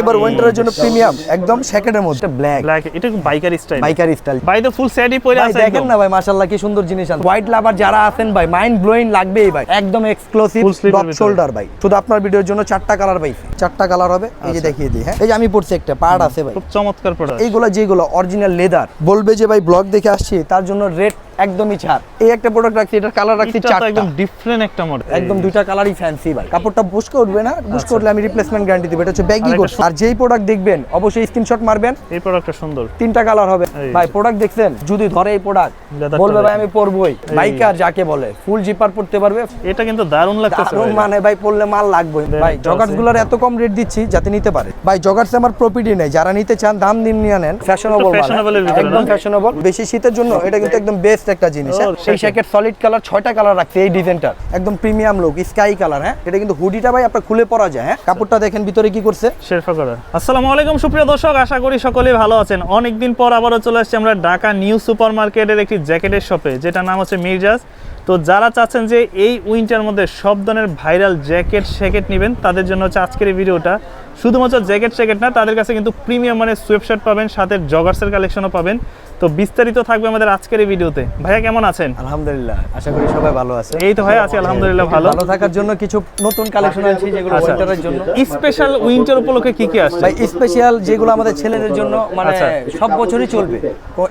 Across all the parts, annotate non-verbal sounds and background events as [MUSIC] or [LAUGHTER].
এবার উইন্টারের জন্য প্রিমিয়াম একদম সেকেন্ডের মধ্যে ব্ল্যাক ব্ল্যাক এটা biker style biker style by the full সেটই পরে আছে দেখেন না ভাই মাশাআল্লাহ কি সুন্দর জিনিস আছে। হোয়াইট লাভার যারা আছেন ভাই মাইন্ড ব্লোয়িং এই ভাই। একদম এক্সক্লুসিভ ডপ শোল্ডার ভাই। শুধু আপনার ভিডিওর জন্য চারটা কালার ভাই। চারটা কালার হবে এই যে আচ্ছা। দেখিয়ে দিই হ্যাঁ? এই যে আমি পড়ছি একটা পার্ট আছে ভাই। খুব চমৎকার প্রোডাক্ট এইগুলো যেগুলো অরিজিনাল লেদার বলবে যে ভাই ব্লগ দেখে আসছি তার জন্য রেট একদমই ছাড়। এই একটা প্রোডাক্ট রাখছি এটার কালার রাখছি চারটা। একদম ডিফারেন্ট একটা মডেল একদম দুইটা কালারই ফ্যান্সি ভাই। কাপড়টা বুশ করবে না বুশ করলে আমি রিপ্লেসমেন্ট গ্যারান্টি দেবো। এটা হচ্ছে ব্যাগি আচ্ছা। আর যেই প্রোডাক্ট দেখবেন অবশ্যই স্ক্রিনশট মারবেন। এই প্রোডাক্টটা সুন্দর। তিনটা কালার হবে। ভাই প্রোডাক্ট দেখছেন? যদি ধরে এই প্রোডাক্ট বলবে ভাই আমি পরবই। বাইকার যাকে বলে ফুল জিপার পড়তে পারবে। এটা কিন্তু দারুণ লাগতেছে দারুণ মানে ভাই পড়লে মাল লাগবে। ভাই জগার্স। গুলোর এত কম রেট দিচ্ছি যাতে নিতে পারে। ভাই জগার্স আমার প্রফিটই নেই। যারা নিতে চান দাম দিন নিয়ে নেন। ফ্যাশনেবল এর একদম ফ্যাশনেবল বেশি শীতের জন্য এটা কিন্তু একদম বেস্ট একটা জিনিস হ্যাঁ? সেটাই। জ্যাকেট সলিড কালার ছয়টা কালার রাখছে এই ডিজাইনটার একদম প্রিমিয়াম লুক স্কাই কালার হ্যাঁ? এটা কিন্তু হুডিটা ভাই আপনার খুলে পরা যায় হ্যাঁ? কাপড়টা দেখেন ভিতরে কি করছে। শেরফা করা আসসালামু আলাইকুম সুপ্রিয় দর্শক আশা করি সকলেই ভালো আছেন। অনেকদিন পর আবারও চলে আসছি আমরা ঢাকা নিউ সুপার মার্কেটের একটি জ্যাকেটের শপে যেটা নাম হচ্ছে মির্জাস। তো যারা চাচ্ছেন যে এই উইন্টার মধ্যে সব ধরনের ভাইরাল জ্যাকেট শ্যাকেট নেবেন তাদের জন্য হচ্ছে আজকের এই ভিডিওটা। শুধুমাত্র জ্যাকেট শ্যাকেট না তাদের কাছে কিন্তু প্রিমিয়াম মানে সোয়েবশার্ট পাবেন সাথে জগার্সের কালেকশনও পাবেন। তো বিস্তারিত থাকবে আমাদের আজকের এই ভিডিওতে। ভাইয়া কেমন আছেন? আলহামদুলিল্লাহ আশা করি সবাই ভালো আছে। এই তো ভাই আছি আলহামদুলিল্লাহ। ভালো। ভালো থাকার জন্য কিছু নতুন কালেকশন আছে যেগুলো আচ্ছা। উইন্টারের জন্য। স্পেশাল উইন্টার উপলক্ষে কি কি আসছে? ভাই স্পেশাল যেগুলো আমাদের ছেলেদের জন্য মানে আচ্ছা। সব বছরই চলবে।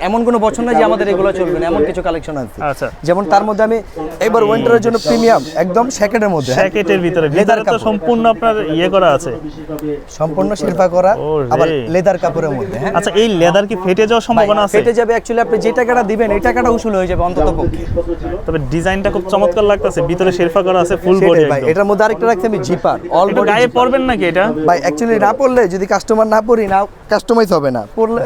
এমন কোনো বছর না যে আমাদের এগুলো চলবে না এমন কিছু কালেকশন আছে আচ্ছা। যেমন তার মধ্যে আমি এবার উইন্টারের জন্য প্রিমিয়াম একদম সেকেন্ডের মধ্যে। জ্যাকেটের ভিতরে। ভিতরে তো। সম্পূর্ণ আপনার ইয়ে করা আছে। সম্পূর্ণ শিল্পা করা আবার লেদার কাপড়ের মধ্যে হ্যাঁ? আচ্ছা এই লেদার কি ফেটে যাওয়ার সম্ভাবনা আছে? ফেটে যাবে অ্যাকচুয়ালি আপনি যে টাকাটা দিবেন এই টাকাটা উসুল হয়ে যাবে অন্তত পক্ষে। তবে ডিজাইনটা খুব চমৎকার লাগতেছে ভিতরে শেরফা করা আছে ফুল বডি ভাই এটার মধ্যে আরেকটা রাখছি আমি জিপার অল একটু গায়ে পরবেন নাকি এটা? ভাই অ্যাকচুয়ালি না পড়লে যদি কাস্টমার না পড়ি না কাস্টমাইজ হবে না। পড়লে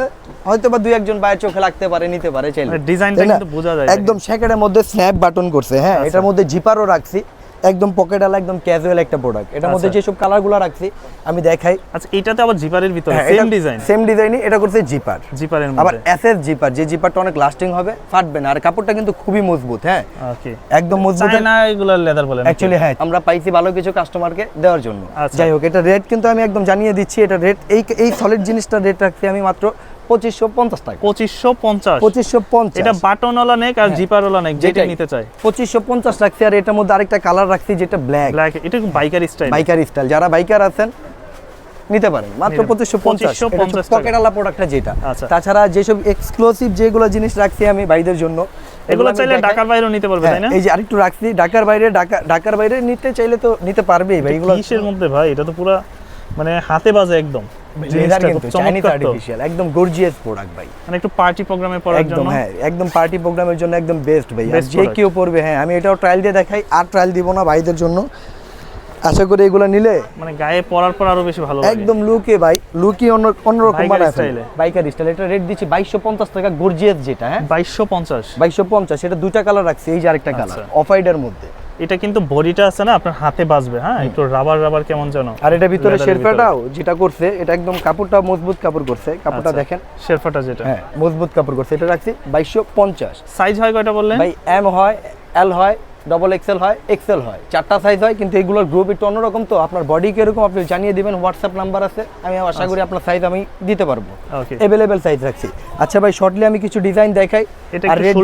হয়তো বা দুই একজন বাইরের চোখে লাগতে পারে নিতে পারে চাইলে। ডিজাইনটা কিন্তু বোঝা যায়। একদম শ্যাকেটের মধ্যে স্ন্যাপ বাটন করছে হ্যাঁ আচ্ছা। এটার মধ্যে জিপারও রাখছি। একদম পকেট আলা একদম ক্যাজুয়াল একটা প্রোডাক্ট এটার মধ্যে আচ্ছা। যেসব কালারগুলো রাখছি আমি দেখাই। আচ্ছা এটাতে আবার জিপারের ভিতরে সেম ডিজাইন সেম ডিজাইনই এটা করছে জিপার জিপারের মধ্যে। আবার এসএস জিপার যে জিপারটা অনেক লাস্টিং হবে ফাটবে না। আর কাপড়টা কিন্তু খুবই মজবুত হ্যাঁ? ওকে একদম মজবুত। না এগুলো লেদার বলেন অ্যাকচুয়ালি হ্যাঁ আমরা পাইছি ভালো কিছু কাস্টমারকে দেওয়ার জন্য। আচ্ছা। যাই হোক এটা রেট কিন্তু আমি একদম জানিয়ে দিচ্ছি এটা রেট এই এই সলিড জিনিসটা রেট রাখছি আমি মাত্র পঁচিশশো পঞ্চাশ টাকা। পঁচিশশো পঞ্চাশ। পঁচিশশো পঞ্চাশ। এটা বাটনওয়ালা নেক আর জিপারওয়ালা নেক যেটা নিতে চাই পঁচিশশো পঞ্চাশ রাখছি আর এটার মধ্যে আরেকটা কালার রাখছি যেটা ব্ল্যাক ব্ল্যাক এটা বাইকার স্টাইল বাইকার স্টাইল যারা বাইকার আছেন নিতে পারেন। মাত্র পঁচিশশো পঞ্চাশ। 2550 টাকা। পকেট আলা প্রোডাক্টটা যেটা। আচ্ছা। তাছাড়া যেসব এক্সক্লুসিভ যেগুলো জিনিস রাখছি আমি ভাইদের জন্য এগুলো চাইলে। ঢাকার বাইরেও নিতে পারবে তাই না? হ্যাঁ, এই যে আরেকটু রাখছি। ঢাকার বাইরে ঢাকা ঢাকার বাইরে নিতে চাইলে তো নিতে পারবেই ভাই। এগুলো কিসের মধ্যে ভাই এটা তো পুরা মানে হাতে বাজে একদম। লেদার কিন্তু চাইনিজ আর্টিফিশিয়াল একদম গর্জিয়াস প্রোডাক্ট ভাই। মানে একটু পার্টি প্রোগ্রামে পড়ার জন্য। হ্যাঁ একদম পার্টি প্রোগ্রামের জন্য একদম বেস্ট ভাই। আর যে কেউ পড়বে হ্যাঁ আমি এটাও ট্রায়াল দিয়ে দেখাই আর ট্রায়াল দিব না ভাইদের জন্য। আশা করি এগুলো নিলে মানে গায়ে পরার পর আরও বেশি ভালো একদম লুকে ভাই লুকি অন্য অন্যরকম বানায় style বাইকার স্টাইল এটা রেট দিচ্ছি বাইশশো পঞ্চাশ টাকা গর্জিয়াস যেটা হ্যাঁ। বাইশশো পঞ্চাশ। বাইশশো পঞ্চাশ এটা দুইটা কালার রাখছি এই যে আরেকটা কালার। অফ হোয়াইটের মধ্যে। এটা কিন্তু বডিটা আছে না আপনার হাতে বাজবে হ্যাঁ একটু রাবার রাবার কেমন যেন। আর এটা ভিতরে শেরপাটাও শেরফাটাও যেটা করছে এটা একদম কাপড়টা মজবুত কাপড় করছে কাপড়টা আচ্ছা। দেখেন। শেরফাটা যেটা। হ্যাঁ মজবুত কাপড় করছে এটা রাখছি বাইশশো পঞ্চাশ। সাইজ হয় কয়টা বললেন? ভাই এম হয় এল হয় ডবল এক্সেল হয় এক্সেল হয়। চারটা সাইজ হয় কিন্তু এগুলোর গ্রুপ একটু অন্যরকম তো আপনার বডি কীরকম আপনি জানিয়ে দিবেন হোয়াটসঅ্যাপ নাম্বার আছে আমি আশা করি আপনার সাইজ আমি দিতে পারব। অ্যাভেলেবেল সাইজ রাখছি। আচ্ছা ভাই শর্টলি আমি কিছু ডিজাইন দেখাই।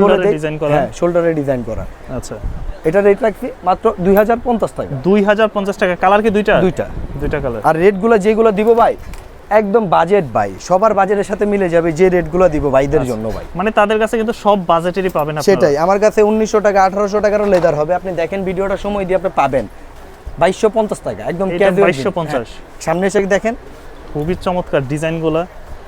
বলে এ দেই design করা? হ্যাঁ শোল্ডারে ডিজাইন করা। আচ্ছা। এটা রেট রাখছি মাত্র দুই হাজার পঞ্চাশ টাকা। দুই হাজার পঞ্চাশ টাকা। কালার কি দুইটা? দুইটা। দুইটা কালার আর রেটগুলো যেগুলো দিব ভাই একদম বাজেট ভাই। সবার বাজেটের সাথে মিলে যাবে যে রেটগুলো দিব ভাইদের জন্য ভাই। মানে তাদের কাছে কিন্তু সব বাজেটেরই পাবেন সেটাই। আমার কাছে উনিশশো টাকা আঠারোশো টাকারও লেদার হবে। আপনি দেখেন ভিডিওটা সময় দিয়ে আপনি পাবেন। বাইশশো পঞ্চাশ টাকা একদম casual 2250 হ্যাঁ, সামনে এসে দেখেন। খুবই চমৎকার ডিজাইনগুলো।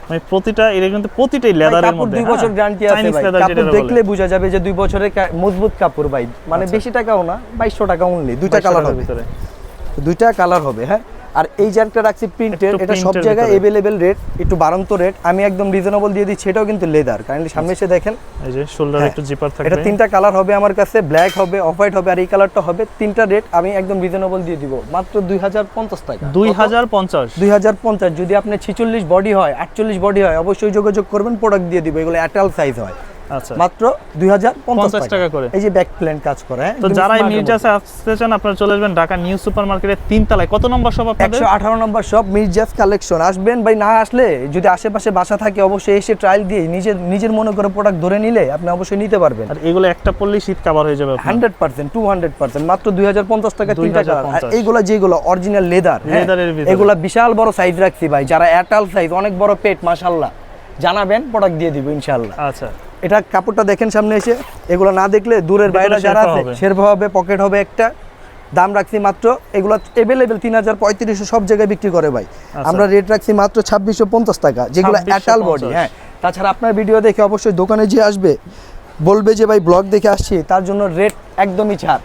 মানে প্রতিটা এর কিন্তু প্রতিটাই লেদারের কাপড় মধ্যে। দুই বছর গ্যারান্টি আছে ভাই। কাপড় দেখলে বোঝা যাবে যে দুই বছরের মজবুত কাপড় ভাই। মানে আচ্ছা। বেশি টাকাও না বাইশশো টাকা অনলি দুইটা কালার হবে। ভিতরে। দুইটা কালার হবে হ্যাঁ। আর এই যে একটা রাখছি প্রিন্টের এটা সব জায়গায় ভিতরে। এভেলেবেল রেট একটু বাড়ন্ত রেট আমি একদম রিজনেবল দিয়ে দিচ্ছি এটাও কিন্তু লেদার কারণ সামনে এসে দেখেন। এই যে শোল্ডার হ্যাঁ, একটু জিপার থাকবে। এটা তিনটা কালার হবে আমার কাছে ব্ল্যাক হবে অফ হোয়াইট হবে আর এই কালারটা হবে তিনটা রেট আমি একদম রিজনেবল দিয়ে দিব। মাত্র দুই হাজার পঞ্চাশ টাকা। দুই হাজার পঞ্চাশ। দুই হাজার পঞ্চাশ যদি আপনি ছিচল্লিশ বডি হয় আটচল্লিশ বডি হয় অবশ্যই যোগাযোগ করবেন প্রোডাক্ট দিয়ে দিব এগুলো অ্যাটাল সাইজ হয়। আচ্ছা মাত্র দুই হাজার পঞ্চাশ 50 টাকা। করে। এই যে ব্যাক প্লেন কাজ করে হ্যাঁ? তো যারা এই মির্জাসে আসতে চান আপনারা চলে আসবেন ঢাকা নিউ সুপার মার্কেটের তিনতলায়। কত নম্বর সব আপনাদের? একশো আঠারো নম্বর শপ মির্জাস কালেকশন। আসবেন ভাই না আসলে যদি আশেপাশে বাসা থাকে অবশ্যই এসে ট্রায়াল দিয়ে নিজের নিজের মনে করে প্রোডাক্ট ধরে নিলে আপনি অবশ্যই নিতে পারবেন। আর এগুলো একটা পড়লেই শীত কাভার হয়ে যাবে। Hundred percent two hundred percent মাত্র দুই হাজার পঞ্চাশ টাকা আর এইগুলো যেগুলো অরিজিনাল লেদার ভিতরে। এগুলা বিশাল বড় সাইজ রাখছি ভাই যারা অ্যাটাল সাইজ অনেক বড় পেট মাশাল্লাহ জানাবেন প্রোডাক্ট দিয়ে দিব ইনশাল্লাহ আচ্ছা। এটা কাপড়টা দেখেন সামনে এসে। এগুলো না দেখলে দূরের বাইরে যারা আছে হবে। হবে পকেট হবে একটা। দাম রাখছি মাত্র এগুলো অ্যাভেলেবেল তিন হাজার পঁয়ত্রিশশো সব জায়গায় বিক্রি করে ভাই। আচ্ছা। আমরা রেট রাখছি মাত্র ছাব্বিশশো পঞ্চাশ টাকা যেগুলো অ্যাটাল বডি হ্যাঁ। তাছাড়া আপনার ভিডিও দেখে অবশ্যই দোকানে যে আসবে। বলবে যে ভাই ব্লগ দেখে আসছি তার জন্য রেট একদমই ছাড়।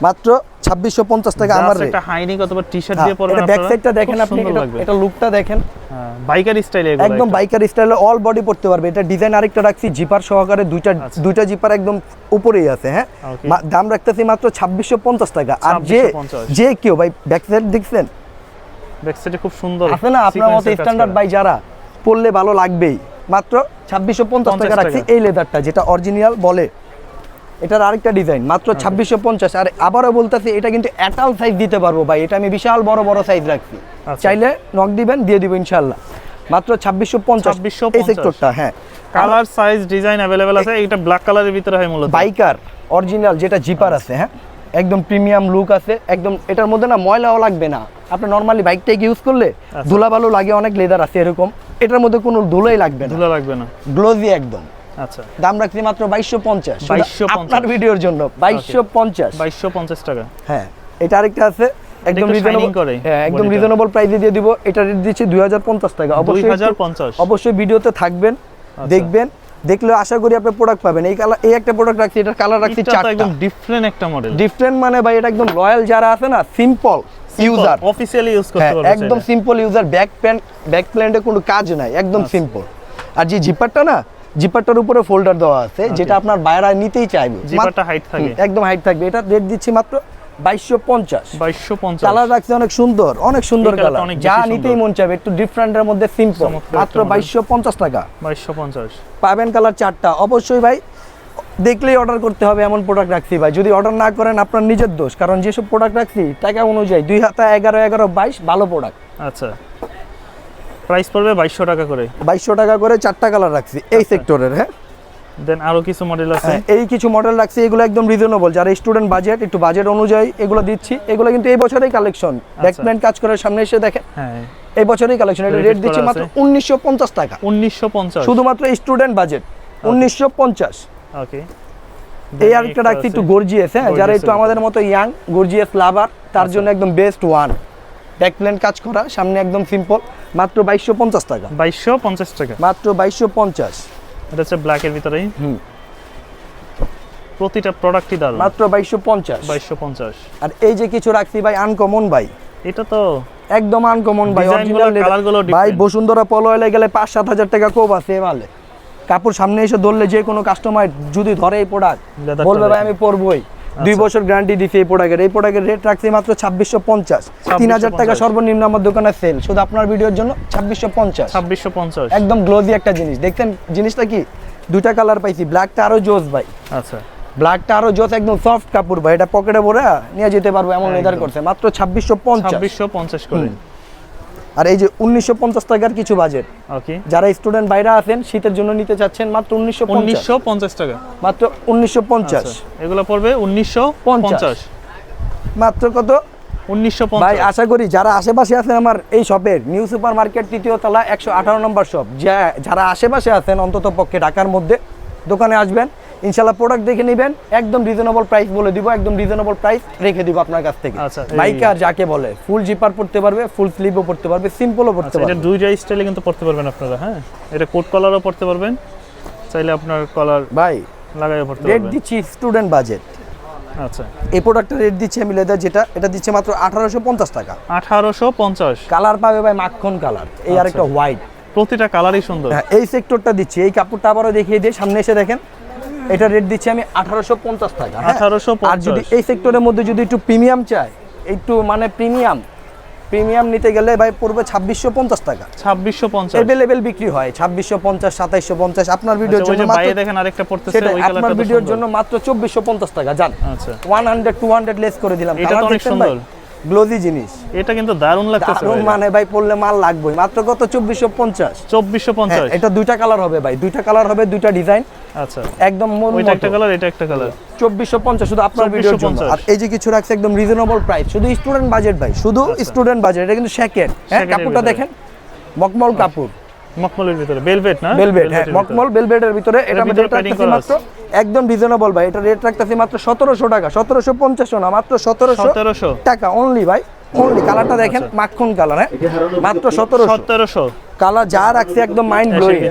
মাত্র ছাব্বিশশো পঞ্চাশ টাকা আমার একটা হাইনিক অথবা টি শার্ট দিয়ে পরবেন ব্যাক সাইডটা দেখেন আপনি এটা- লুকটা দেখেন। হ্যাঁ, বাইকার স্টাইলে একদম বাইকার স্টাইলে অল বডি পড়তে পারবে। এটা ডিজাইন আরেকটা রাখছি জিপার সহকারে দুইটা আচ্ছা। দুইটা জিপার একদম উপরেই আছে হ্যাঁ? দাম রাখতেছি মাত্র ছাব্বিশশো পঞ্চাশ টাকা। আর যে যে কেউ ভাই ব্যাক সাইড দেখছেন? ব্যাক সাইডে খুব সুন্দর আছে না আপনার মতো স্ট্যান্ডার্ড। বাই যারা? পড়লে ভালো লাগবেই। মাত্র ছাব্বিশশো পঞ্চাশ টাকা রাখছি এই লেদারটা যেটা অরিজিনাল বলে। এটার আরেকটা ডিজাইন মাত্র ছাব্বিশশো পঞ্চাশ। আর আবারও বলতেছি এটা কিন্তু অ্যাটাল সাইজ দিতে পারব ভাই এটা আমি বিশাল বড় বড় সাইজ রাখছি। আচ্ছা। চাইলে নক দিবেন দিয়ে দিব ইনশাল্লাহ মাত্র ছাব্বিশশো পঞ্চাশ। এই সেক্টরটা হ্যাঁ। কালার সাইজ ডিজাইন অ্যাভেলেবেল আছে। এটা ব্ল্যাক কালারের ভিতরে হয় মূলত। বাইকার অরিজিনাল যেটা জিপার আছে হ্যাঁ? একদম প্রিমিয়াম লুক আছে একদম এটার মধ্যে না ময়লাও লাগবে না। আপনি নর্মালি বাইকটাকে ইউজ করলে আচ্ছা। ধুলাবালু লাগে অনেক লেদার আছে এরকম। এটার মধ্যে কোনো ধুলোই লাগবে না। ধুলো লাগবে না। গ্লোজি একদম। আচ্ছা। দাম রাখছি মাত্র বাইশশো পঞ্চাশ। 2250 আপনার ভিডিওর জন্য। বাইশশো পঞ্চাশ। বাইশশো পঞ্চাশ টাকা। হ্যাঁ এটা আরেকটা আছে। একদম রিজনেবল করে হ্যাঁ একদম রিজনেবল প্রাইসে দিয়ে দিব। এটা রেট দিচ্ছি দুই হাজার পঞ্চাশ টাকা। অবশ্যই অবশ্যই ভিডিওতে থাকবেন দেখবেন। দেখলে আশা করি আপনি প্রোডাক্ট পাবেন। এই কালার এই একটা প্রোডাক্ট রাখছি এটার কালার রাখছি চারটা। একদম ডিফারেন্ট একটা মডেল ডিফারেন্ট মানে ভাই এটা একদম রয়্যাল যারা আছে না সিম্পল ইউজার অফিসিয়ালি ইউজ করতে হ্যাঁ পারবে একদম simple user back pant back প্যান্টে কোনো কাজ নাই একদম আচ্ছা। সিম্পল আর যে জিপারটা না জিপারটার উপরে ফোল্ডার দেওয়া আছে যেটা আপনার বাইরা নিতেই চাইবে। জিপারটা হাইট থাকে হুম, একদম হাইট থাকবে। এটা রেট দিচ্ছি মাত্র বাইশশো পঞ্চাশ। বাইশশো পঞ্চাশ। কালার রাখছে অনেক সুন্দর অনেক সুন্দর কালার যা নিতেই মন চাইবে একটু ডিফারেন্টের মধ্যে সিম্পল মাত্র বাইশশো পঞ্চাশ টাকা। বাইশশো পঞ্চাশ। পাবেন কালার চারটা। অবশ্যই ভাই দেখলেই অর্ডার করতে হবে এমন প্রোডাক্ট রাখছি ভাই। যদি অর্ডার না করেন আপনার নিজের দোষ। কারণ যেসব প্রোডাক্ট রাখছি টাকা অনুযায়ী দুই হাতে এগারো এগারো বাইশ ভালো প্রোডাক্ট আচ্ছা। প্রাইস পড়বে বাইশশো টাকা করে। বাইশশো টাকা করে চারটা কালার রাখছি এই আচ্ছা। সেক্টরের হ্যাঁ? দেন আরও কিছু মডেল আছে? হ্যাঁ, এই কিছু মডেল রাখছি এগুলো একদম রিজনেবল যারা স্টুডেন্ট বাজেট একটু বাজেট অনুযায়ী এগুলো দিচ্ছি এগুলো কিন্তু এই বছরেই কালেকশন ব্যাকপ্যান্ট কাজ করার সামনে এসে দেখেন। হ্যাঁ। এই বছরেই কালেকশন এটা রেট দিচ্ছি মাত্র আছে। উনিশশো পঞ্চাশ টাকা। উনিশশো পঞ্চাশ। শুধুমাত্র স্টুডেন্ট বাজেট উনিশশো পঞ্চাশ। ওকে এই আরেকটা রাখছি একটু গর্জিয়াস হ্যাঁ যারা একটু আমাদের মতো। ইয়াং গর্জিয়াস লাভার তার আচ্ছা। জন্য একদম বেস্ট ওয়ান কাজ করা সামনে একদম সিম্পল মাত্র বাইশশো পঞ্চাশ টাকা। বাইশশো পঞ্চাশ টাকা। মাত্র বাইশশো পঞ্চাশ। এটা হচ্ছে ব্ল্যাকের ভিতরেই। হুম। প্রতিটা প্রোডাক্টই দারুণ। মাত্র বাইশশো পঞ্চাশ। বাইশশো পঞ্চাশ। আর এই যে কিছু রাখছি ভাই আনকমন ভাই। এটা তো একদম আনকমন ভাই ভাই বসুন্ধরা পলো এলে গেলে পাঁচ সাত হাজার টাকা কোপ আছে মালে। কাপড় সামনে এসে ধরলে যে কোনো কাস্টমার যদি ধরে এই প্রোডাক্ট বলবে ভাই আমি পরবই। দুই আচ্ছা। বছর গ্যারান্টি দিছি এই প্রোডাক্টের এই প্রোডাক্টের রেট রাখছি মাত্র ছাব্বিশশো পঞ্চাশ। তিন হাজার টাকা সর্বনিম্ন আমার দোকানে সেল শুধু আপনার ভিডিওর জন্য ছাব্বিশশো পঞ্চাশ। ছাব্বিশশো পঞ্চাশ। একদম গ্লোজি একটা জিনিস। দেখতেন জিনিসটা কি? দুইটা কালার পাইছি। ব্ল্যাকটা আরও জোস ভাই। আচ্ছা। ব্ল্যাকটা আরও জোস একদম সফট কাপড় ভাই। এটা পকেটে ভরে নিয়ে যেতে পারব এমন লেদার করছে। মাত্র ছাব্বিশশো পঞ্চাশ। ছাব্বিশশো পঞ্চাশ করে। আর এই যে উনিশশো পঞ্চাশ টাকার কিছু বাজেট ওকে যারা স্টুডেন্ট বাইরে আছেন শীতের জন্য নিতে চাচ্ছেন মাত্র উনিশশো উনিশশো পঞ্চাশ টাকা। মাত্র উনিশশো পঞ্চাশ। আচ্ছা, এগুলো পড়বে উনিশশো পঞ্চাশ। মাত্র কত? উনিশশো ভাই আশা করি যারা আশেপাশে আছেন আমার এই শপের নিউ সুপার মার্কেট তৃতীয় তলা একশো আঠারো নম্বর শপ যারা আশেপাশে আছেন অন্তত পক্ষে ঢাকার মধ্যে দোকানে আসবেন। ইনশাল্লাহ প্রোডাক্ট দেখে নেবেন একদম রিজনেবল প্রাইস বলে দিব একদম রিজনেবল প্রাইস রেখে দিব আপনার কাছ থেকে। আচ্ছা, বাইকার যাকে বলে ফুল জিপার পড়তে পারবে ফুল স্লিভও পড়তে পারবে সিম্পলও পড়তে আচ্ছা, এটা পারবে। দুইটা স্টাইলে কিন্তু পড়তে পারবেন আপনারা হ্যাঁ? এটা কোট কলারও পড়তে পারবেন চাইলে আপনার কলার ভাই লাগাইও পড়তে রেট পারবেন। দিচ্ছি স্টুডেন্ট বাজেট আচ্ছা। এই প্রোডাক্টের রেট দিচ্ছি আমি লেদার যেটা এটা দিচ্ছে মাত্র আঠারোশো পঞ্চাশ টাকা। আঠারোশো পঞ্চাশ। কালার পাবে ভাই মাখন কালার এই আর আচ্ছা। একটা হোয়াইট প্রতিটা কালারই সুন্দর। হ্যাঁ এই সেক্টরটা দিচ্ছি এই কাপড়টা আবারও দেখিয়ে দিয়ে সামনে এসে দেখেন। এটা রেট দিচ্ছি আমি আঠারোশো পঞ্চাশ টাকা হ্যাঁ? আঠারোশো আর যদি এই সেক্টরের মধ্যে যদি একটু প্রিমিয়াম চাই একটু মানে প্রিমিয়াম প্রিমিয়াম নিতে গেলে ভাই পড়বে ছাব্বিশশো পঞ্চাশ টাকা। ছাব্বিশশো পঞ্চাশ। এভেলেবেল বিক্রি হয় ছাব্বিশশো পঞ্চাশ সাতাইশশো পঞ্চাশ। আপনার ভিডিওর আচ্ছা, জন্য দেখেন আরেকটা পড়তেছে আপনার ভিডিওর জন্য মাত্র চব্বিশশো পঞ্চাশ টাকা জান। আচ্ছা। One hundred two hundred less করে দিলাম। এটা তো অনেক সুন্দর। গ্লোজি জিনিস। এটা কিন্তু দারুণ লাগতেছে দারুণ মানে ভাই পড়লে মাল লাগবে মাত্র কত? চব্বিশশো পঞ্চাশ। চব্বিশশো হ্যাঁ পঞ্চাশ এটা দুইটা কালার হবে ভাই। দুইটা কালার হবে দুইটা ডিজাইন আচ্ছা। একদম মন ওইটা একটা কালার এটা একটা কালার চব্বিশশো পঞ্চাশ শুধু আপনার ভিডিওর জন্য। আর এই যে কিছু রাখছে একদম রিজনেবল প্রাইস শুধু স্টুডেন্ট বাজেট ভাই। শুধু স্টুডেন্ট বাজেট এটা কিন্তু শ্যাকেট হ্যাঁ কাপড়টা দেখেন। মকমল কাপড়। মকমলের ভিতরে না? হ্যাঁ ভিতরে। এটা রাখতেছি মাত্র একদম রিজনেবল ভাই। এটা রেট রাখতেছি মাত্র সতেরোশো টাকা। সতেরোশো পঞ্চাশ না মাত্র সতেরোশো সতেরোশো। টাকা অনলি ভাই। অনলি কালারটা দেখেন আচ্ছা। মাখন কালার হ্যাঁ? মাত্র সতেরোশো। সতেরোশো। কালার যা রাখছে একদম মাইন্ড ব্লোয়িং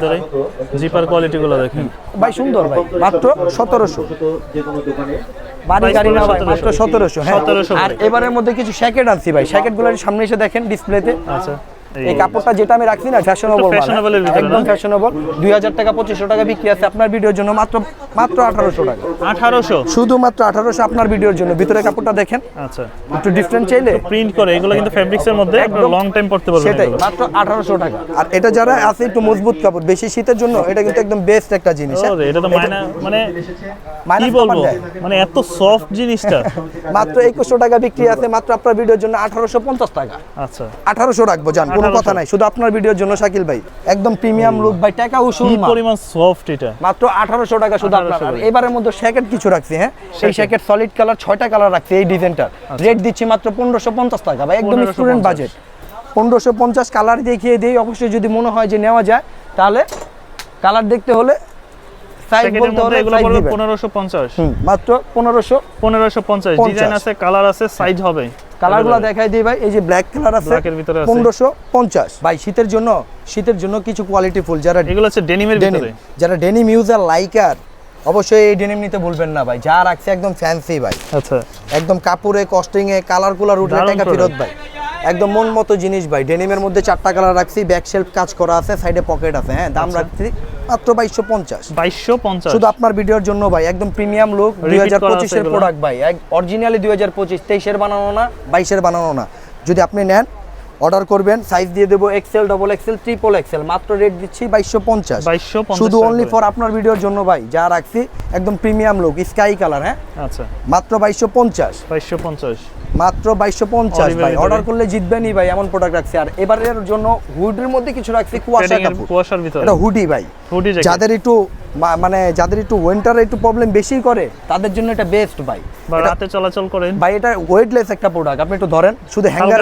জিপার কোয়ালিটি গুলো দেখেন। ভাই সুন্দর ভাই। মাত্র সতেরোশো। বাড়ি গাড়ি না ভাই মাত্র 1700 হ্যাঁ। 1700 আর এবারের মধ্যে কিছু শ্যাকেট আনছি ভাই। শ্যাকেটগুলোর সামনে এসে দেখেন ডিসপ্লেতে আচ্ছা। এই কাপড়টা যেটা আমি রাখছি না ফ্যাশনেবল একদম ফ্যাশনেবল দুই হাজার টাকা পঁচিশশো টাকা বিক্রি আছে আপনার ভিডিওর জন্য মাত্র মাত্র আঠারোশো টাকা। আঠারোশো? শুধুমাত্র আঠারোশো আপনার ভিডিওর জন্য। ভিতরে কাপড়টা দেখেন আচ্ছা। একটু ডিফারেন্ট চাইলে। প্রিন্ট করে এগুলো কিন্তু ফেব্রিক্স এর মধ্যে একদম লং টাইম পড়তে পারবেন সেটাই মাত্র আঠারোশো টাকা। আর এটা যারা আছে একটু মজবুত কাপড় বেশি শীতের জন্য এটা কিন্তু একদম বেস্ট একটা জিনিস হ্যাঁ? এটা তো মাইনা মানে কি বলব? মানে এত সফট জিনিসটা। [LAUGHS] মাত্র একুশশো টাকা বিক্রি আছে মাত্র আপনার ভিডিওর জন্য আঠারোশো পঞ্চাশ টাকা। আচ্ছা। আঠারোশো রাখব জান কোনো কথা নাই শুধু আপনার ভিডিওর জন্য শাকিল ভাই। একদম প্রিমিয়াম লুক ভাই টাকা উসুল। পরিমাণ সফট এটা? মাত্র আঠারোশো টাকা শুধু আপনার। আর এবারের মধ্যে শ্যাকেট কিছু রাখছি হ্যাঁ। শ্যাকেট সলিড কালার কালার রাখছি এই ডিজাইনটার রেট দিচ্ছি মাত্র পনেরোশো পঞ্চাশ টাকা ভাই একদম স্টুডেন্ট বাজেট পনেরোশো পঞ্চাশ কালার দেখিয়ে দিই অবশ্যই যদি মনে হয় যে নেওয়া যায় তাহলে কালার দেখতে হলে সাইজ বলতে হলে এগুলো পড়বে মাত্র পনেরোশো পনেরোশো পঞ্চাশ। ডিজাইন আছে কালার আছে সাইজ হবে। কালারগুলো দেখাই দিই ভাই এই যে ব্ল্যাক কালার আছে ব্ল্যাকের ভিতরে আছে। ভাই শীতের জন্য শীতের জন্য কিছু কোয়ালিটি ফুল যারা এগুলো হচ্ছে ডেনিমের ডেনিম ভিতরে। যারা ডেনিম ইউজার লাইকার অবশ্যই এই ডেনিম নিতে ভুলবেন না ভাই যা রাখছে একদম ফ্যান্সি ভাই। আচ্ছা। একদম কাপড়ে কস্টিং এ কালার কুলার উঠলে টাকা। ফেরত ভাই। একদম মন মতো জিনিস ভাই। ডেনিমের মধ্যে চারটা কালার রাখছি ব্যাক শেলফ কাজ করা আছে সাইডে পকেট আছে হ্যাঁ দাম আচ্ছা। রাখছি মাত্র বাইশশো পঞ্চাশ। বাইশশো পঞ্চাশ। শুধু আপনার ভিডিওর জন্য ভাই একদম প্রিমিয়াম লুক দুই হাজার পঁচিশের প্রোডাক্ট ভাই অরিজিনালি দুই হাজার পঁচিশ তেইশের বানানো না বাইশের বানানো না। যদি আপনি নেন অর্ডার করবেন সাইজ দিয়ে দেবো XL double XL triple XL মাত্র রেট দিচ্ছি বাইশশো পঞ্চাশ। 2250 শুধু অনলি ফর আপনার ভিডিওর জন্য ভাই যা রাখছি একদম প্রিমিয়াম লুক স্কাই কালার হ্যাঁ। আচ্ছা। মাত্র বাইশশো পঞ্চাশ। বাইশশো পঞ্চাশ। মাত্র বাইশশো পঞ্চাশ ভাই। অর্ডার করলে জিতবেনই ভাই এমন প্রোডাক্ট রাখছি। আর এবারের জন্য হুডির মধ্যে কিছু রাখছি কুয়াশা কাপড়। কুয়াশার ভিতরে। এটা হুডি ভাই। হুডি যাদের একটু মানে যাদের একটু উইন্টারে একটু প্রবলেম বেশি করে তাদের জন্য এটা বেস্ট ভাই। রাতে চলাচল করেন। ভাই এটা ওয়েটলেস একটা প্রোডাক্ট আপনি একটু ধরেন শুধু হ্যাঙ্গার?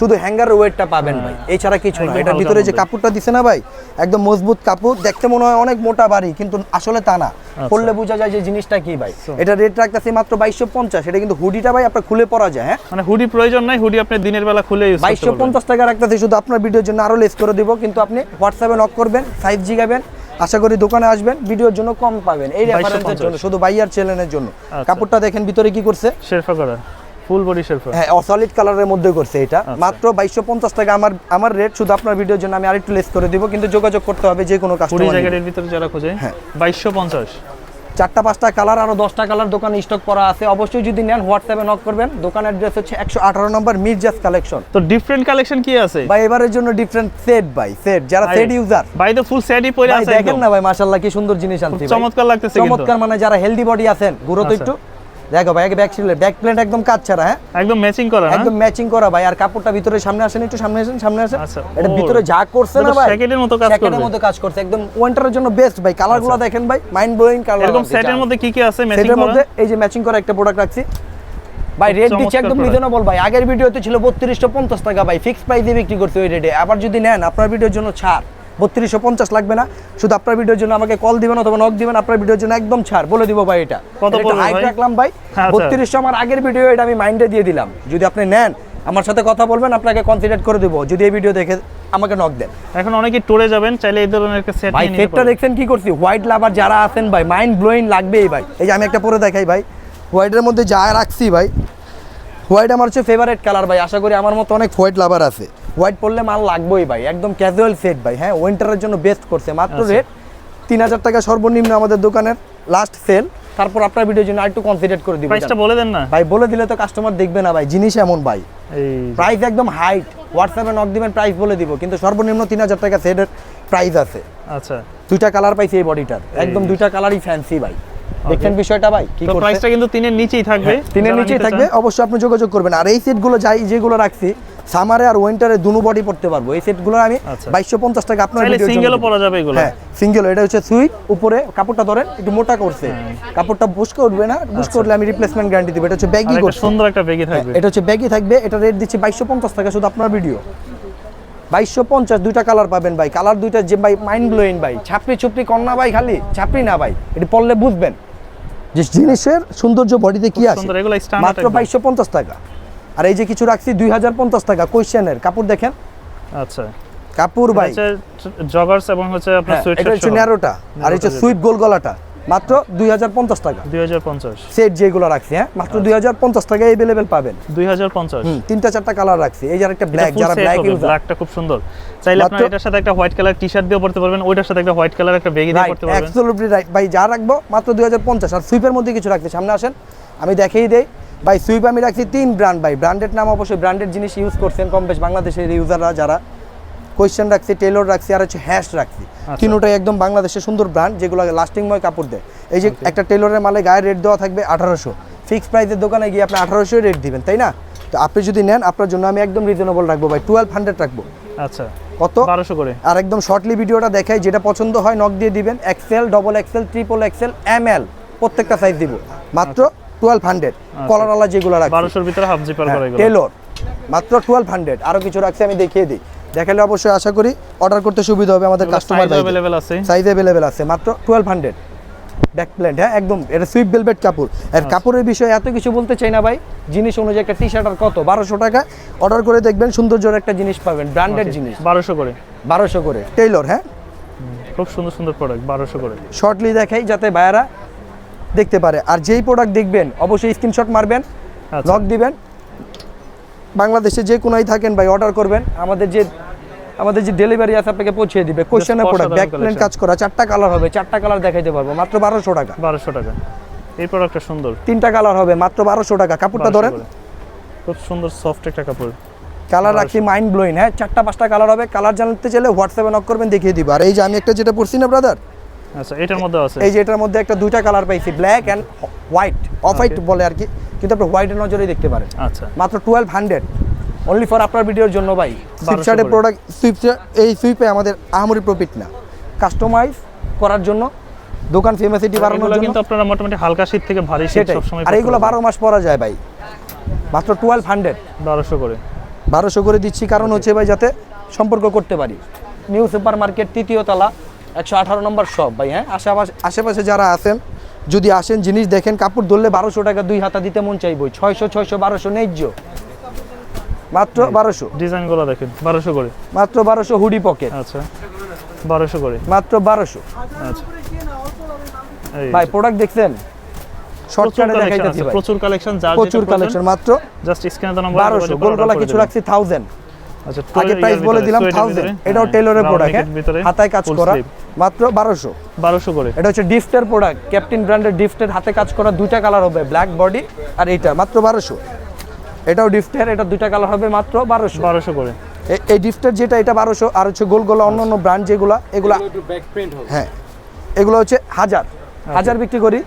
শুধু হ্যাঙ্গার ওয়েটটা পাবেন ভাই। এছাড়া কিছু না। এটার ভিতরে যে কাপড়টা দিছে না ভাই একদম মজবুত কাপড় দেখতে মনে হয় অনেক মোটা বাড়ি কিন্তু আসলে তা না। পড়লে বোঝা যায় যে জিনিসটা কি ভাই। এটা রেট রাখতেছি মাত্র বাইশশো পঞ্চাশ এটা কিন্তু হুডিটা ভাই আপনার খুলে পরা যায় হ্যাঁ? মানে হুডি প্রয়োজন নাই হুডি আপনি দিনের বেলা খুলে ইউজ করতে বাইশশো পারবেন পঞ্চাশ টাকা রাখতেছি শুধু আপনার ভিডিওর জন্য আরও লেস করে দিব কিন্তু আপনি হোয়াটসঅ্যাপে নক করবেন 5G গাবেন আশা করি দোকানে আসবেন ভিডিওর জন্য কম পাবেন। এই রেফারেন্সের জন্য শুধু বাইয়ার চ্যানেলের জন্য। আচ্ছা। কাপড়টা দেখেন ভিতরে কি করছে। শেরফা করা ফুল বডি শেরফা হ্যাঁ সলিড কালারের মধ্যে করছে এটা। আচ্ছা। মাত্র বাইশশো পঞ্চাশ টাকা। আমার আমার রেট শুধু আপনার ভিডিওর জন্য আমি আরেকটু লেস করে দিব কিন্তু যোগাযোগ করতে হবে যে কোনো কাস্টমার জ্যাকেটের ভিতরে যারা খোঁজে হ্যাঁ। বাইশশো পঞ্চাশ। চারটা পাঁচটা কালার আরও দশটা কালার দোকানে স্টক করা আছে। অবশ্যই যদি নেন হোয়াটসঅ্যাপে নক করবেন। দোকানের অ্যাড্রেস হচ্ছে একশো আঠারো নম্বর মির্জাস কালেকশন তো ডিফারেন্ট কালেকশন কি আছে? ভাই এবারের জন্য ডিফারেন্ট সেট ভাই সেট যারা সেট ইউজার ভাই তো ফুল সেটই পরে আছে দেখেন না ভাই মাশাআল্লাহ কি সুন্দর জিনিস আনছি চমৎকার লাগতেছে চমৎকার মানে যারা হেলদি বডি আছেন ঘুরো তো আচ্ছা। একটু। দেখো ভাই ব্যাক সিলের ব্যাক প্লেট একদম কাজ ছাড়া হ্যাঁ? একদম ম্যাচিং করা একদম ম্যাচিং করা ভাই আর কাপড়টা ভিতরে সামনে আসেন একটু সামনে আসেন সামনে আসেন। আচ্ছা, এটা ভিতরে যা করছে না ভাই jacket-এর মতো কাজ jacket-এর মতো কাজ করছে একদম ওয়ান্টারের জন্য বেস্ট ভাই কালারগুলো দেখেন ভাই মাইন্ড ব্লোয়িং কালার এরকম সেটের মধ্যে কি কি আছে ম্যাচিং সেটের করা? মধ্যে এই যে ম্যাচিং করা একটা প্রোডাক্ট রাখছি। ভাই রেট দিচ্ছি একদম। রিজনেবল ভাই আগের ভিডিওতে ছিল বত্রিশশো পঞ্চাশ টাকা ভাই ফিক্স প্রাইসে বিক্রি করছে ওই রেটে আবার যদি নেন আপনার ভিডিওর জন্য ছাড়। বত্রিশশো পঞ্চাশ লাগবে না। শুধু আপনার ভিডিওর জন্য আমাকে কল দিবেন অথবা নক দিবেন আপনার ভিডিওর জন্য একদম ছাড়। বলে দিব ভাই এটা। হাইট? রাখলাম ভাই। আচ্ছা। বত্রিশশো আমার আগের ভিডিও এটা আমি মাইন্ডে দিয়ে দিলাম। যদি আপনি নেন আমার সাথে কথা বলবেন আপনাকে কনসিডার করে দেবো। যদি এই ভিডিও দেখে আমাকে নক দেন। এখন অনেকে টুরে যাবেন চাইলে এই ধরনের একটা সেট ভাই সেটটা দেখছেন কি করছি? হোয়াইট লাভার যারা আছেন ভাই মাইন্ড ব্লোয়িং লাগবেই ভাই। এই যে আমি একটা পরে দেখাই ভাই। হোয়াইটের মধ্যে যা রাখছি ভাই হোয়াইট আমার হচ্ছে ফেভারিট কালার ভাই। আশা করি আমার মতো অনেক হোয়াইট লাভার আছে। হোয়াইট পরলে মাল লাগবেই ভাই একদম ক্যাজুয়াল সেট ভাই। হ্যাঁ উইন্টারের জন্য বেস্ট করছে মাত্র আচ্ছা। রেট তিন হাজার টাকা সর্বনিম্ন আমাদের দোকানের লাস্ট সেল তারপর আপনার ভিডিওর জন্য আরেকটু কনসিডার করে দিব প্রাইসটা বলে দেন না। ভাই বলে দিলে তো কাস্টমার দেখবে না ভাই জিনিস এমন ভাই। এই প্রাইস একদম হাইট হোয়াটসঅ্যাপে নক দিবেন প্রাইস বলে দিব। কিন্তু সর্বনিম্ন তিন হাজার টাকা সেটের প্রাইস আছে। আচ্ছা। দুইটা কালার পাইছি এই বডিটার একদম দুইটা কালারই ফ্যান্সি ভাই। দেখছেন বিষয়টা ভাই? কি প্রাইসটা কিন্তু তিনের নিচেই থাকবে। হ্যাঁ, তিনের নিচেই থাকবে। অবশ্যই আপনি যোগাযোগ করবেন। আর এই সেটগুলো যাই যেগুলো রাখছি সামারে আর উইন্টারে দুনো বডি পড়তে পারব। এই সেটগুলো আমি আচ্ছা। বাইশশো পঞ্চাশ টাকা আপনার সিঙ্গেলও। পরা যাবে এগুলো? হ্যাঁ সিঙ্গেল এটা হচ্ছে সুই উপরে কাপড়টা ধরেন একটু মোটা করছে। কাপড়টা বুশ করবে না বুশ করলে আমি রিপ্লেসমেন্ট গ্যারান্টি দিব। এটা হচ্ছে ব্যাগি করছে সুন্দর একটা বেগি থাকবে। এটা হচ্ছে ব্যাগি থাকবে। এটা রেট দিচ্ছি বাইশশো পঞ্চাশ টাকা শুধু আপনার ভিডিও বাইশশো পঞ্চাশ দুইটা কালার পাবেন ভাই। কালার দুইটা যে ভাই মাইন্ড ব্লোয়িং ভাই। ছাপড়ি ছুপড়ি কন্যা ভাই খালি ছাপড়ি না ভাই। এটা পড়লে বুঝবেন। যে জিনিসের সৌন্দর্য বডিতে কি আছে। মাত্র। বাইশশো পঞ্চাশ টাকা। আর এই যে কিছু রাখছি দুই হাজার পঞ্চাশ টাকা কোয়েশ্চেনের কাপড় দেখেন। আচ্ছা। কাপড় ভাই। জগার্স এবং হচ্ছে আপনার হ্যাঁ, সুইট এটা হচ্ছে ন্যারোটা। আর যেটা। সুইপ গোল গলাটা মাত্র দুই হাজার পঞ্চাশ টাকা। দুই হাজার পঞ্চাশ। সেট যেগুলো রাখছি হ্যাঁ মাত্র দুই হাজার পঞ্চাশ টাকা এভেলেবেল পাবেন। দুই হাজার পঞ্চাশ। তিনটা চারটা কালার রাখছি। এই যে একটা ব্ল্যাক যারা ব্ল্যাক ইউজ ব্ল্যাকটা খুব সুন্দর। চাইলে আপনি এটার সাথে একটা হোয়াইট কালার টি শার্ট দিয়ে পড়তে পারবেন ওইটার সাথে একটা হোয়াইট কালার একটা বেগি দিয়ে পড়তে পারবেন। অ্যাবসলিউটলি রাইট ভাই যা রাখব মাত্র দুই হাজার পঞ্চাশ। আর সুইপের মধ্যে কিছু রাখছি সামনে আসেন আমি দেখেই দেই। ভাই সুইপ আমি রাখছি তিন ব্র্যান্ড ভাই। ব্র্যান্ডেড নাম অবশ্যই ব্র্যান্ডেড জিনিস ইউজ করছেন কম বেশ বাংলাদেশের ইউজাররা যারা। কোয়েশ্চেন রাখছি টেলর রাখছি আর হচ্ছে হ্যাশ রাখছি। তিনোটাই একদম বাংলাদেশের সুন্দর ব্র্যান্ড যেগুলো লাস্টিংময় কাপড় দেয়। এই যে একটা টেলরের মালে গায়ে রেট দেওয়া থাকবে আঠারোশো। ফিক্স প্রাইসের দোকানে গিয়ে আপনি আঠারোশো রেট দিবেন তাই না? তো আপনি যদি নেন আপনার জন্য আমি একদম রিজনেবল রাখব ভাই। টুয়েলভ হান্ড্রেড রাখব। আচ্ছা। কত? বারোশো করে। আর একদম শর্টলি ভিডিওটা দেখাই যেটা পছন্দ হয় নক দিয়ে দিবেন। XL double XL triple XL M L প্রত্যেকটা সাইজ দিব। মাত্র টুয়েলভ হান্ড্রেড কলারওয়ালা যেগুলো রাখছি। বারোশোর ভিতরে হাফ জিপার হ্যাঁ, টেলর মাত্র টুয়েলভ হান্ড্রেড আরও কিছু রাখছি আমি দেখিয়ে দিই। দেখালে অবশ্যই আশা করি অর্ডার করতে সুবিধা হবে আমাদের কাস্টমার অ্যাভেলেবেল আছে। সাইজ অ্যাভেলেবেল আছে মাত্র টুয়েলভ হান্ড্রেড ব্যাক প্ল্যান্ট হ্যাঁ একদম। এটা সুইপ বেলভেট কাপড়। আর আচ্ছা। কাপড়ের বিষয়ে এত কিছু বলতে চাই না ভাই। জিনিস অনুযায়ী একটা টি শার্ট আর কত? বারোশো টাকা। অর্ডার করে দেখবেন সৌন্দর্যের একটা জিনিস পাবেন ব্র্যান্ডেড জিনিস। বারোশো করে। বারোশো করে। টেইলর হ্যাঁ? খুব সুন্দর সুন্দর প্রোডাক্ট বারোশো করে। শর্টলি দেখাই যাতে ভাইয়ারা দেখতে পারে। আর যেই প্রোডাক্ট দেখবেন অবশ্যই স্ক্রিনশট মারবেন আচ্ছা। লক দিবেন। বাংলাদেশে যে কোনায় থাকেন ভাই অর্ডার করবেন। আমাদের যে আমাদের যে ডেলিভারি আছে আপনাকে পৌঁছে দিবে। কোশ্চেনের প্রোডাক্ট ব্যাক প্লেন কাজ করা চারটা কালার হবে চারটা কালার দেখাইতে পারব মাত্র বারোশো টাকা। বারোশো টাকা। এই প্রোডাক্টটা সুন্দর। তিনটা কালার হবে মাত্র বারোশো টাকা। কাপড়টা ধরেন। খুব সুন্দর সফট একটা কাপড়। কালার রাখছি মাইন্ড ব্লোইং হ্যাঁ? চারটা পাঁচটা কালার হবে কালার জানতে চাইলে হোয়াটসঅ্যাপে নক করবেন দেখিয়ে দিব। আর এই যে আমি একটা যেটা পড়ছি না ব্রাদার আচ্ছা এটার মধ্যে আছে। এই যে এটার মধ্যে একটা দুইটা কালার পাইছি black and white off white বলে আর কি কিন্তু আপনি হোয়াইটের নজরেই দেখতে পারেন। আচ্ছা। মাত্র টুয়েলভ হান্ড্রেড অনলি ফর আপনার ভিডিওর জন্য ভাই সুইপশার্টের। প্রোডাক্ট সুইপশার্ট এই সুইপে আমাদের আহামরি প্রফিট না। কাস্টমাইজ করার জন্য দোকান ফেমাসিটি বাড়ানোর এগুলো জন্য। কিন্তু আপনারা মোটামুটি হালকা শীত থেকে ভারী শীত সবসময় আর এইগুলো বারো মাস পরা যায় ভাই। মাত্র টুয়েলভ হান্ড্রেড বারোশো করে। বারোশো করে দিচ্ছি কারণ হচ্ছে ভাই যাতে সম্পর্ক করতে পারি। নিউ সুপার মার্কেট তৃতীয় তলা একশো আঠারো নম্বর শপ ভাই হ্যাঁ? আশেপাশে আশেপাশে যারা আছেন যদি আসেন জিনিস দেখেন কাপড় ধরলে বারোশো টাকা দুই হাতা দিতে মন চাইবই ছয়শো ছয়শো বারোশো ন্যায্য। মাত্র বারোশো। ডিজাইনগুলো দেখেন বারোশো করে। মাত্র বারোশো হুডি পকেট আচ্ছা বারোশো করে। মাত্র বারোশো। আচ্ছা। ভাই প্রোডাক্ট দেখছেন? প্রচুর শর্টকাটে কালেকশন দেখাইতেছি প্রচুর কালেকশন প্রচুর কালেকশন মাত্র জাস্ট স্ক্রিনে তো নাম্বার বারোশো। গোলগলা কিছু রাখছি থাউজেন্ড আচ্ছা আগে প্রাইস বলে দিলাম থাউজেন্ড এটাও টেলরের প্রোডাক্ট হাতায় কাজ করা। মাত্র বারোশো। বারোশো করে। এটা হচ্ছে ডিফটের প্রোডাক্ট ক্যাপ্টেন ব্র্যান্ডের ডিফটের হাতে কাজ করা দুইটা কালার হবে ব্ল্যাক বডি আর এইটা মাত্র বারোশো। এটাও ডিফটের এটা দুইটা কালার হবে মাত্র বারোশো। বারোশো করে। এই ডিফটের যেটা এটা বারোশো আর হচ্ছে গোলগোলা অন্য অন্য ব্র্যান্ড যেগুলা এগুলা হ্যাঁ এগুলো হচ্ছে হাজার। হাজার বিক্রি করি।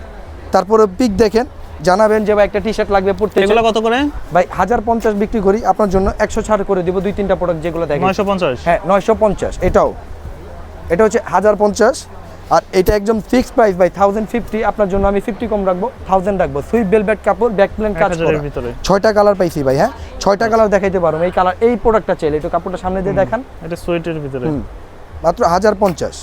তারপরে পিক দেখেন। জানাবেন যে ভাই একটা টি শার্ট লাগবে পড়তে এগুলো কত করে? ভাই হাজার পঞ্চাশ বিক্রি করি আপনার জন্য একশো ছাড় করে দিব দুই তিনটা প্রোডাক্ট যেগুলো দেখেন। নয়শো পঞ্চাশ? হ্যাঁ নয়শো পঞ্চাশ এটাও। এটা হচ্ছে হাজার পঞ্চাশ আর এটা একদম ফিক্সড প্রাইস ভাই থাউজেন্ড ফিফটি আপনার জন্য আমি ফিফটি কম রাখব থাউজেন্ড রাখব। সুইপ বেলভেট কাপড় ব্যাক প্লেন কাজ ভিতরে। ছয়টা কালার পাইছি ভাই হ্যাঁ? ছয়টা কালার দেখাইতে পারো এই কালার এই প্রোডাক্টটা চাইলে একটু কাপড়টা সামনে দিয়ে দেখান। এটা সোয়েটের ভিতরে। মাত্র হাজার পঞ্চাশ।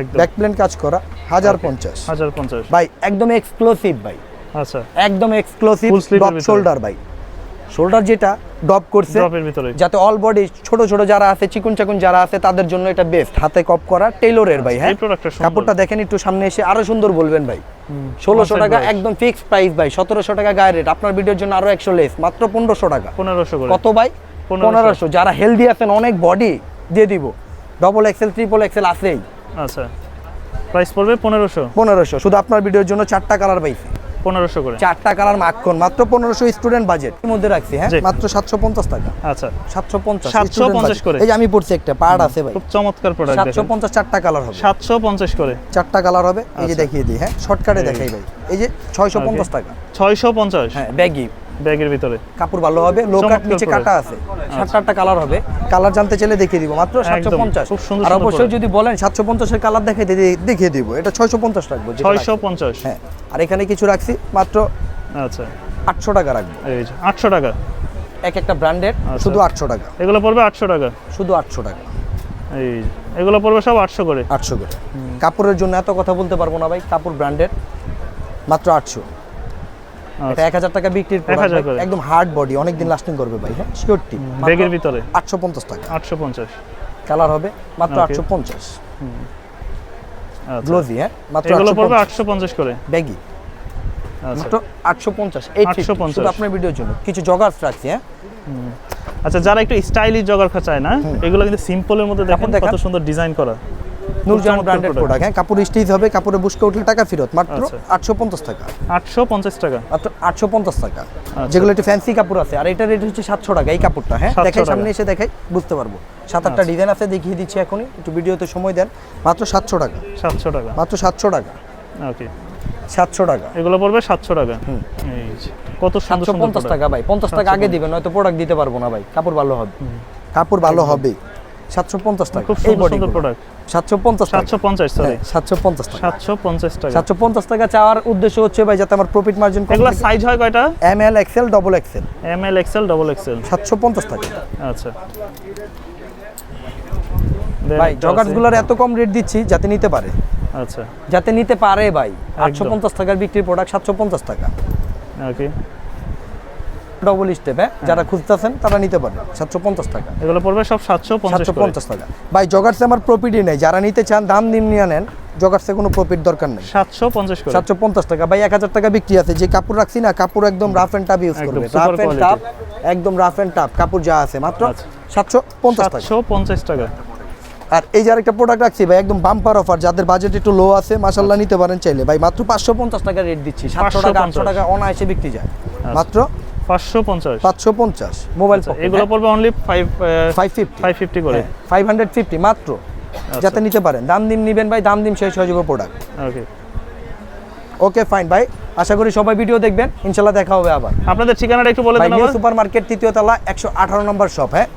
একদম। ব্যাক প্লেন কাজ করা হাজার পঞ্চাশ। হাজার পঞ্চাশ। ভাই একদম এক্সক্লুসিভ ভাই। আচ্ছা। একদম এক্সক্লুসিভ ডপ। শোল্ডার ভাই। শোল্ডার যেটা ডপ করছে যাতে অল বডি ছোট ছোট যারা আছে চিকুন চাকুন যারা আছে তাদের জন্য এটা বেস্ট হাতে কপ করা টেইলরের ভাই হ্যাঁ? প্রোডাক্টটা সুন্দর। কাপড়টা দেখেন একটু সামনে এসে আরও সুন্দর বলবেন ভাই। ষোলোশো টাকা একদম ফিক্সড প্রাইস ভাই সতেরোশো টাকা গায়ে রেট আপনার ভিডিওর জন্য আরও একশো লেস মাত্র পনেরোশো টাকা। পনেরোশো করে। কত ভাই? 1500 পনেরোশো। যারা হেলদি আছেন অনেক বডি দিয়ে দিব। ডবল এক্সেল ট্রিপল এক্সেল আছেই। আচ্ছা। প্রাইস পড়বে পনেরোশো। পনেরোশো। শুধু আপনার ভিডিওর জন্য চারটা কালার পাইছি পনেরোশো করে। চারটা কালার মাখন মাত্র পনেরোশো স্টুডেন্ট বাজেট। মধ্যে রাখছি হ্যাঁ? মাত্র সাতশো পঞ্চাশ টাকা। আচ্ছা। সাতশো পঞ্চাশ 750 করে। এই যে আমি পড়ছি একটা পার্ট আছে ভাই। খুব চমৎকার প্রোডাক্ট সাতশো পঞ্চাশ চারটা কালার হবে। সাতশো পঞ্চাশ করে। চারটা কালার হবে। এই যে আচ্ছা। দেখিয়ে দিই হ্যাঁ? শর্টকাটে দেখাই ভাই। এই যে ছয়শো পঞ্চাশ টাকা। ছয়শো পঞ্চাশ। হ্যাঁ ব্যাগি ব্যাগের ভিতরে। কাপড় ভালো হবে লো কাট নিচে কাটা আছে। সাতটা আটটা কালার হবে। কালার জানতে চাইলে দেখিয়ে দিব। মাত্র সাতশো পঞ্চাশ। খুব সুন্দর আর অবশ্যই যদি বলেন সাতশো পঞ্চাশের কালার দেখাই দেখিয়ে দিব। এটা ছয়শো পঞ্চাশ রাখব ছয়শো পঞ্চাশ। হ্যাঁ। আর এখানে কিছু রাখছি মাত্র আচ্ছা। আটশো টাকা রাখব। আটশো টাকা। এক একটা ব্র্যান্ডের আচ্ছা। শুধু আটশো টাকা। এগুলো পড়বে আটশো টাকা। শুধু আটশো টাকা। এই এগুলো পড়বে সব আটশো করে। আটশো করে। কাপড়ের জন্য এত কথা বলতে পারব না ভাই কাপড় ব্র্যান্ডের মাত্র আটশো। এটা আচ্ছা এক হাজার টাকা বিক্রির 1000। একদম হার্ড বডি অনেকদিন লাস্টিং করবে ভাই হ্যাঁ? ব্যাগের ভিতরে? আটশো পঞ্চাশ টাকা। আটশো পঞ্চাশ। কালার হবে মাত্র পঞ্চাশ। আচ্ছা। হ্যাঁ? মাত্র এগুলো আটশো পড়বে আটশো পঞ্চাশ করে। ব্যাগি আচ্ছা। মাত্র আটশো পঞ্চাশ এইট 850 শুধু আপনার ভিডিওর জন্য। কিছু জগার্স রাখছি হ্যাঁ? আচ্ছা যারা একটু স্টাইলিশ জগার চায় না এগুলো কিন্তু সিম্পলের মধ্যে দেখেন দেখান। কত সুন্দর ডিজাইন করা। নুরজাহান ব্র্যান্ডেড প্রোডাক্ট হ্যাঁ কাপড় স্টিচ হবে কাপড়ে বুসকে উঠলে টাকা ফেরত। মাত্র আচ্ছা। আটশো পঞ্চাশ টাকা। আটশো পঞ্চাশ টাকা। মাত্র আটশো পঞ্চাশ টাকা। আচ্ছা। যেগুলো একটু ফ্যান্সি কাপড় আছে আর এটার রেট হচ্ছে সাতশো টাকা এই কাপড়টা হ্যাঁ? 700 দেখাই সামনে এসে দেখাই বুঝতে পারব। সাত আটটা ডিজাইন আছে দেখিয়ে দিচ্ছি এখনই। একটু ভিডিওতে সময় দেন। মাত্র সাতশো টাকা। সাতশো টাকা। মাত্র সাতশো টাকা। ওকে। সাতশো টাকা। এগুলো পড়বে সাতশো টাকা। এই কত সুন্দর সাতশো সুন্দর পঞ্চাশ টাকা ভাই। পঞ্চাশ টাকা আগে দিবেন নয়তো প্রোডাক্ট দিতে পারব না ভাই। কাপড় ভালো হবে। কাপড় ভালো হবে। সাতশো পঞ্চাশ টাকা। খুব এই বডি সুন্দর প্রোডাক্ট সাতশো পঞ্চাশ সাতশো পঞ্চাশ হ্যাঁ, সাতশো পঞ্চাশ সাতশো পঞ্চাশ টাকা। সাতশো পঞ্চাশ টাকা চাওয়ার উদ্দেশ্য হচ্ছে ভাই যাতে আমার প্রফিট মার্জিন এগুলো সাইজ হয় কয়টা? M L XL double XL M L XL double XL সাতশো পঞ্চাশ টাকা। আচ্ছা। ভাই একটা জগার্স আছে। গুলোর এত কম রেট দিচ্ছি যাতে নিতে পারে। আচ্ছা। যাতে নিতে পারে ভাই। আটশো পঞ্চাশ টাকার বিক্রির প্রোডাক্ট সাতশো পঞ্চাশ টাকা। ওকে ডবল স্টেপ হ্যাঁ? যারা খুঁজতেছেন তারা নিতে পারে সাতশো পঞ্চাশ টাকা। এগুলো পড়বে সব সাতশো সাতশো পঞ্চাশ টাকা। ভাই জগার্সে আমার প্রফিটই নেই। যারা নিতে চান দাম দিন নিয়ে নেন। জগার্সে কোনো প্রফিট দরকার নেই। সাতশো পঞ্চাশ সাতশো পঞ্চাশ টাকা। ভাই এক হাজার টাকা বিক্রি আছে। যে কাপড় রাখছি না কাপড় একদম রাফ অ্যান্ড টাপ ইউজ করবে। Rough and. টাপ একদম রাফ অ্যান্ড টাপ কাপড় যা আছে মাত্র আচ্ছা। সাতশো পঞ্চাশ টাকা। সাতশো পঞ্চাশ টাকা। আর এই যে আরেকটা প্রোডাক্ট রাখছি ভাই একদম বাম্পার অফার যাদের বাজেট একটু লো আছে মাসাল্লাহ নিতে পারেন চাইলে। ভাই মাত্র পাঁচশো পঞ্চাশ টাকা রেট দিচ্ছি। সাতশো টাকা আটশো টাকা অনায়াসে বিক্রি যায়। আচ্ছা। মাত্র পাঁচশো পঞ্চাশ। পাঁচশো পঞ্চাশ মোবাইল আচ্ছা, এগুলো পড়বে only five five fifty five fifty করে। ফাইভ হান্ড্রেড ফিফটি মাত্র। আচ্ছা। যাতে নিতে পারেন। দাম দিম নিবেন ভাই দাম দিম শেষ হয়ে যাবে প্রোডাক্ট ওকে ওকে ফাইন ভাই। আশা করি সবাই ভিডিও দেখবেন। ইনশাল্লাহ দেখা হবে আবার। আপনাদের ঠিকানাটা একটু বলে দেন সুপার মার্কেট তৃতীয় তলা একশো আঠারো নম্বর শপ হ্যাঁ?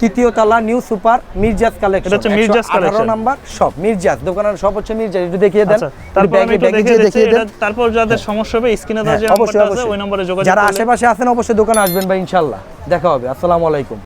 তৃতীয় তালা নিউ সুপার মির্জাজ কালেকশন। এটা হচ্ছে Mirza's collection. 18 number shop Mirza's দোকানের সব হচ্ছে মির্জাজ একটু দেখিয়ে দেন। আচ্ছা তারপর আমি ব্যাগে- একটু ব্যাগে দেখে যেয়ে দিচ্ছি দেখিয়ে দেন। তারপর যাদের সমস্যা হবে স্ক্রিনে দেওয়া যে হ্যাঁ, নাম্বারটা আছে ওই নম্বরে যোগাযোগ যারা আশেপাশে আছেন অবশ্যই দোকানে আসবেন ভাই ইনশাল্লাহ দেখা হবে। আসসালামু আলাইকুম।